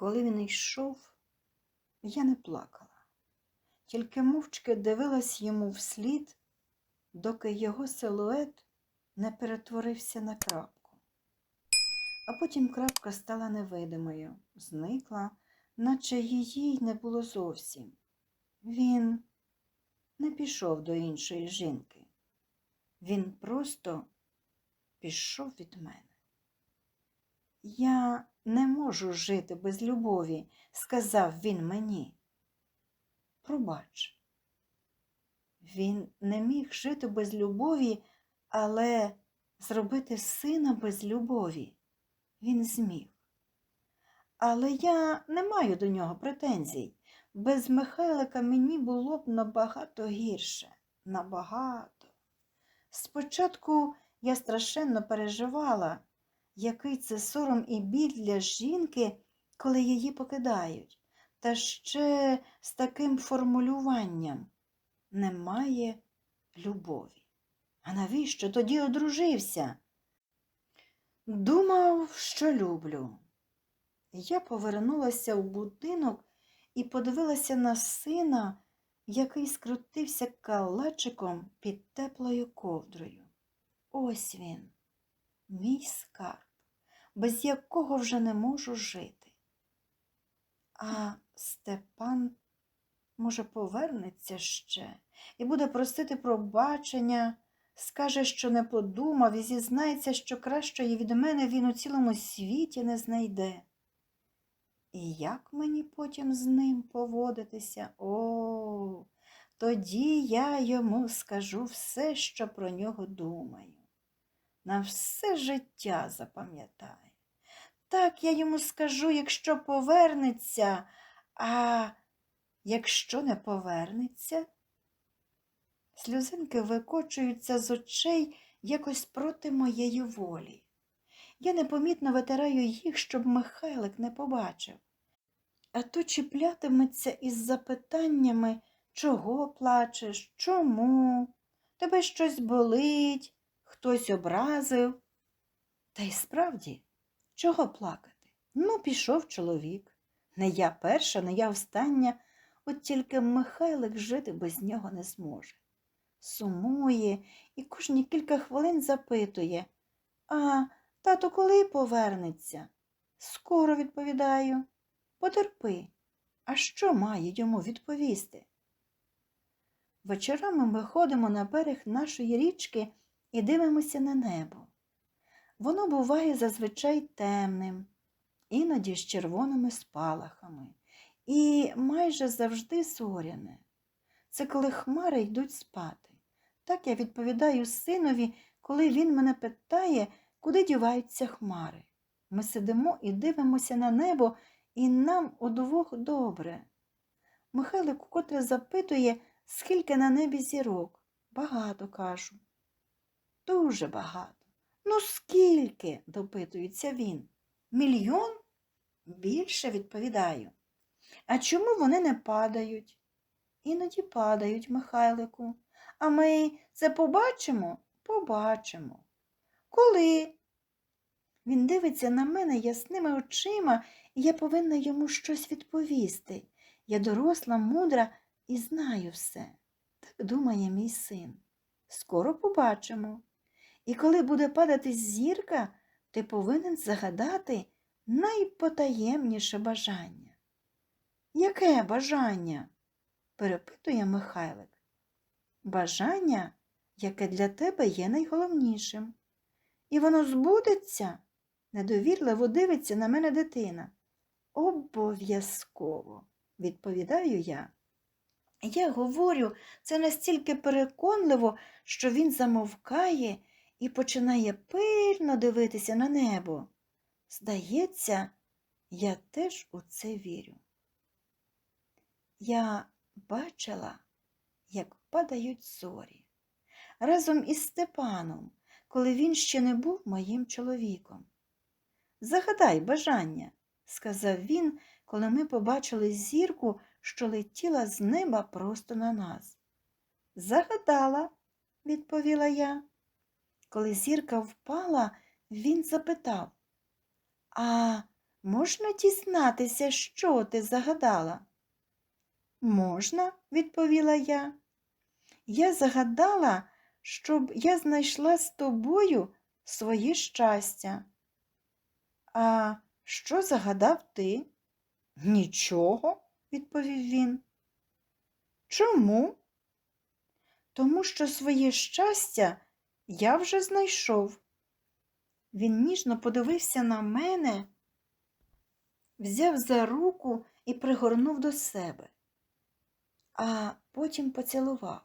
Коли він йшов, я не плакала, тільки мовчки дивилась йому вслід, доки його силует не перетворився на крапку. А потім крапка стала невидимою, зникла, наче її й не було зовсім. Він не пішов до іншої жінки. Він просто пішов від мене. Я не можу жити без любові, сказав він мені. Пробач. Він не міг жити без любові, але зробити сина без любові він зміг. Але я не маю до нього претензій. Без Михайлика мені було б набагато гірше. Набагато. Спочатку я страшенно переживала, який це сором і біль для жінки, коли її покидають, та ще з таким формулюванням немає любові. А навіщо тоді одружився? Думав, що люблю. Я повернулася в будинок і подивилася на сина, який скрутився калачиком під теплою ковдрою. Ось він, мій скарб, без якого вже не можу жити. А Степан, може, повернеться ще і буде просити пробачення, скаже, що не подумав, і зізнається, що кращої від мене він у цілому світі не знайде. І як мені потім з ним поводитися? О, тоді я йому скажу все, що про нього думаю. На все життя запам'ятаю. Так я йому скажу, якщо повернеться, а якщо не повернеться, сльозинки викочуються з очей якось проти моєї волі. Я непомітно витираю їх, щоб Михайлик не побачив. А то чіплятиметься із запитаннями, чого плачеш, чому, тебе щось болить, хтось образив. Та й справді, чого плакати? Ну, пішов чоловік. Не я перша, не я остання, от тільки Михайлик жити без нього не зможе. Сумує і кожні кілька хвилин запитує, а Тато коли повернеться? Скоро відповідаю. Потерпи. А що має йому відповісти? Вечорами ми ходимо на берег нашої річки і дивимося на небо. Воно буває зазвичай темним, іноді з червоними спалахами, і майже завжди зоряне. Це коли хмари йдуть спати. Так я відповідаю синові, коли він мене питає, куди діваються хмари. Ми сидимо і дивимося на небо, і нам удвох добре. Михайлик котре запитує, скільки на небі зірок. Багато кажу. Дуже багато. Ну, скільки? допитується він. Мільйон? Більше відповідаю. А чому вони не падають? Іноді падають, Михайлику. А ми це побачимо? Побачимо. Коли? Він дивиться на мене ясними очима, і я повинна йому щось відповісти. Я доросла, мудра і знаю все. Так думає мій син. Скоро побачимо. І коли буде падати зірка, ти повинен загадати найпотаємніше бажання. Яке бажання? перепитує Михайлик. Бажання, яке для тебе є найголовнішим. І воно збудеться? недовірливо дивиться на мене дитина. Обов'язково, відповідаю я. Я говорю це настільки переконливо, що він замовкає і починає пильно дивитися на небо. Здається, я теж у це вірю. Я бачила, як падають зорі разом із Степаном коли він ще не був моїм чоловіком. Загадай бажання, сказав він, коли ми побачили зірку, що летіла з неба просто на нас. Загадала, відповіла я. Коли зірка впала, він запитав, А можна дізнатися, що ти загадала? Можна, відповіла я. Я загадала, щоб я знайшла з тобою своє щастя. А що загадав ти? Нічого, відповів він. Чому? Тому що своє щастя я вже знайшов. Він ніжно подивився на мене, взяв за руку і пригорнув до себе, а потім поцілував.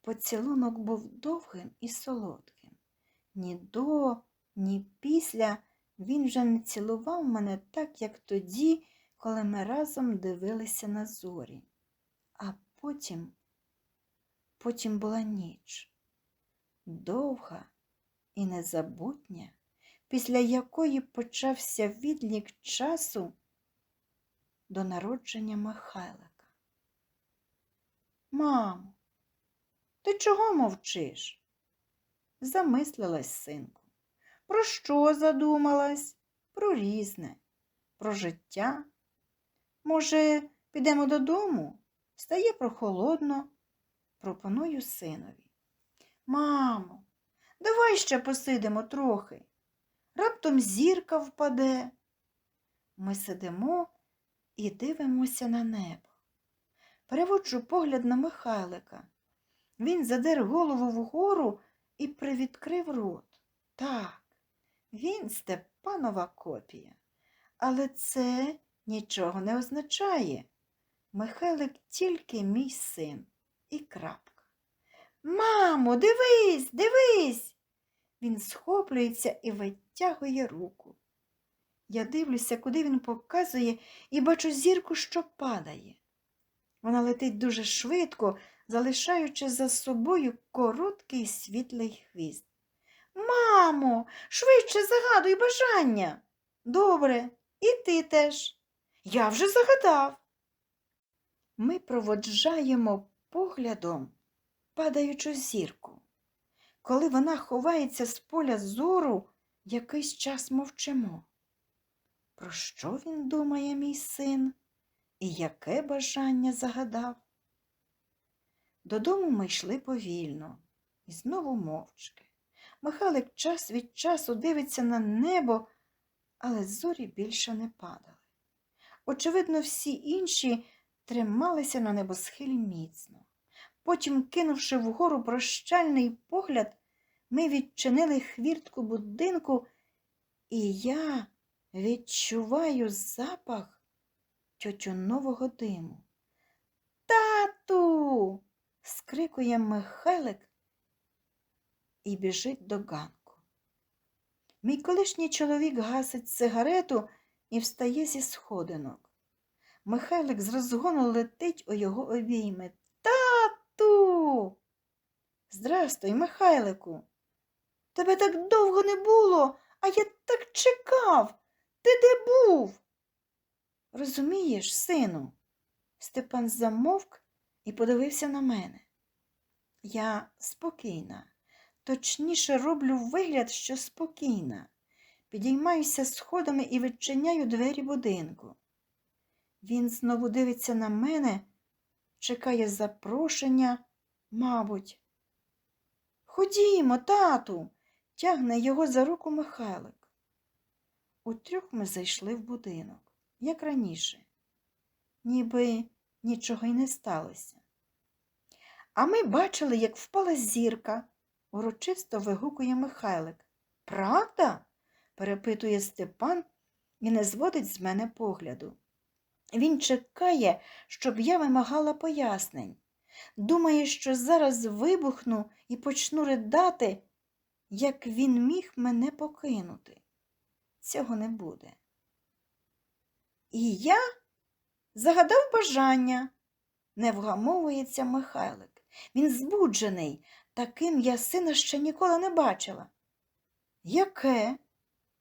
Поцілунок був довгим і солодким. Ні до, ні після він вже не цілував мене так, як тоді, коли ми разом дивилися на зорі. А потім, потім була ніч, довга і незабутня, після якої почався відлік часу до народження Михайлика. Мамо, ти чого мовчиш? Замислилась синку. Про що задумалась? Про різне, про життя. Може, підемо додому? Стає прохолодно. Пропоную синові. Мамо, давай ще посидимо трохи. Раптом зірка впаде. Ми сидимо і дивимося на небо. Переводжу погляд на Михайлика. Він задер голову вгору і привідкрив рот. Так, він Степанова копія. Але це нічого не означає. Михайлик тільки мій син і крапка. Мамо, дивись, дивись. Він схоплюється і витягує руку. Я дивлюся, куди він показує, і бачу зірку, що падає. Вона летить дуже швидко, залишаючи за собою короткий світлий хвіст. Мамо, швидше загадуй бажання. Добре, і ти теж. Я вже загадав. Ми проводжаємо поглядом падаючу зірку. Коли вона ховається з поля зору, якийсь час мовчимо. Про що він думає, мій син, і яке бажання загадав? Додому ми йшли повільно і знову мовчки. Михайлик час від часу дивиться на небо, але зорі більше не падали. Очевидно, всі інші трималися на небосхилі міцно. Потім, кинувши вгору прощальний погляд, ми відчинили хвіртку будинку, і я відчуваю запах тютюнового диму. Тату. скрикує Михайлик і біжить до ганку. Мій колишній чоловік гасить сигарету і встає зі сходинок. Михайлик з розгону летить у його обійми. Здрастуй, Михайлику. Тебе так довго не було, а я так чекав. Ти де був? Розумієш, сину? Степан замовк і подивився на мене. Я спокійна, точніше роблю вигляд, що спокійна. Підіймаюся сходами і відчиняю двері будинку. Він знову дивиться на мене, чекає запрошення, мабуть. Ходімо, тату, тягне його за руку Михайлик. Утрьох ми зайшли в будинок, як раніше, ніби нічого й не сталося. А ми бачили, як впала зірка, урочисто вигукує Михайлик. Правда? перепитує Степан і не зводить з мене погляду. Він чекає, щоб я вимагала пояснень. Думає, що зараз вибухну і почну ридати, як він міг мене покинути. Цього не буде. І я загадав бажання, не вгамовується Михайлик. Він збуджений, таким я сина ще ніколи не бачила. Яке?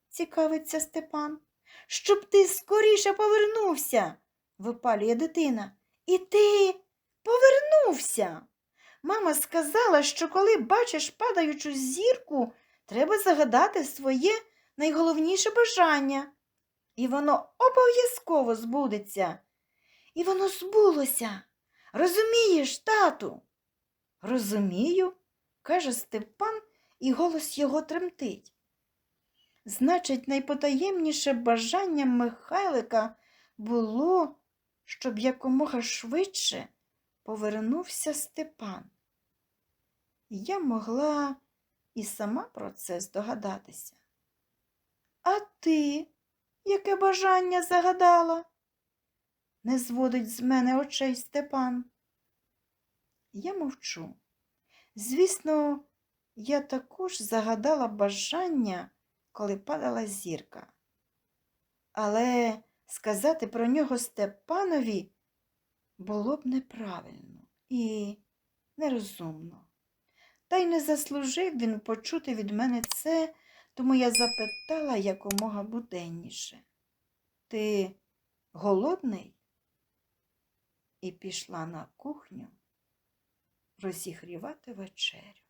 цікавиться Степан. Щоб ти скоріше повернувся, випалює дитина. І ти повернувся. Мама сказала, що коли бачиш падаючу зірку, треба загадати своє найголовніше бажання. і воно обов'язково збудеться. І воно збулося. Розумієш, тату? Розумію, каже Степан, і голос його тремтить. Значить, найпотаємніше бажанням Михайлика було, щоб якомога швидше повернувся Степан. Я могла і сама про це здогадатися. А ти яке бажання загадала? Не зводить з мене очей Степан. Я мовчу. Звісно, я також загадала бажання, коли падала зірка. Але сказати про нього Степанові було б неправильно і нерозумно. Та й не заслужив він почути від мене це, тому я запитала якомога буденніше. Ти голодний? І пішла на кухню розігрівати вечерю.